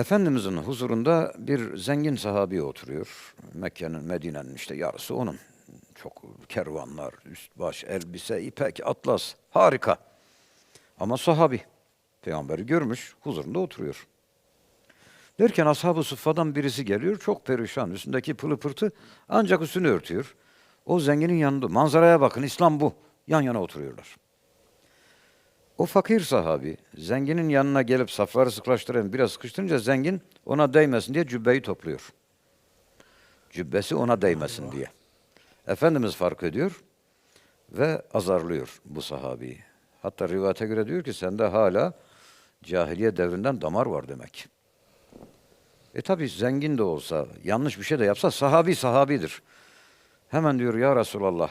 Efendimizin huzurunda bir zengin sahabi oturuyor. Mekke'nin, Medine'nin işte yarısı onun. Çok kervanlar, üst baş, elbise, ipek, atlas. Harika. Ama sahabi. Peygamberi görmüş, huzurunda oturuyor. Derken ashab-ı suffadan birisi geliyor, çok perişan. Üstündeki pılı pırtı ancak üstünü örtüyor. O zenginin yanında. Manzaraya bakın, İslam bu. Yan yana oturuyorlar. O fakir sahabi zenginin yanına gelip safları sıklaştıran biraz sıkıştırınca zengin ona değmesin diye cübbeyi topluyor. Cübbesi ona değmesin diye. Efendimiz fark ediyor ve azarlıyor bu sahabeyi. Hatta rivayete göre diyor ki sende hala cahiliye devrinden damar var demek. E tabi zengin de olsa, yanlış bir şey de yapsa sahabi sahabidir. Hemen diyor ya Resulallah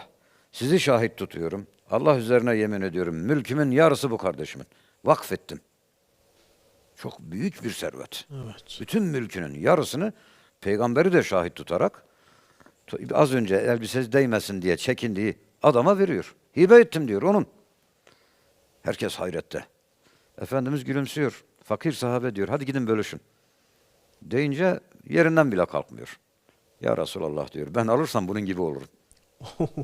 sizi şahit tutuyorum. Allah üzerine yemin ediyorum. Mülkümün yarısı bu kardeşimin. Vakfettim. Çok büyük bir servet. Evet. Bütün mülkünün yarısını peygamberi de şahit tutarak az önce elbisesi değmesin diye çekindiği adama veriyor. Hibe ettim diyor onun. Herkes hayrette. Efendimiz gülümsüyor. Fakir sahabe diyor hadi gidin bölüşün. Deyince yerinden bile kalkmıyor. Ya Resulallah diyor ben alırsam bunun gibi olurum.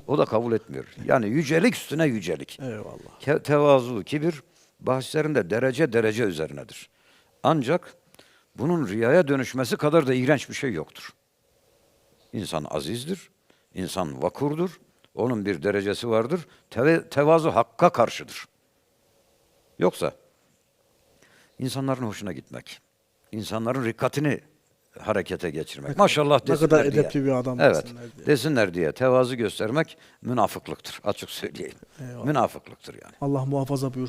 O da kabul etmiyor. Yani yücelik üstüne yücelik. Eyvallah. Ke- tevazu, kibir bahslerinde derece derece üzerinedir. Ancak bunun riyaya dönüşmesi kadar da iğrenç bir şey yoktur. İnsan azizdir, insan vakurdur, onun bir derecesi vardır. Teve- tevazu hakka karşıdır. Yoksa insanların hoşuna gitmek, insanların rikkatini harekete geçirmek. Maşallah Ne desinler kadar diye. edepli bir adam Evet, desinler diye. desinler diye tevazu göstermek münafıklıktır. Açık söyleyeyim. Eyvallah. Münafıklıktır yani. Allah muhafaza buyursun.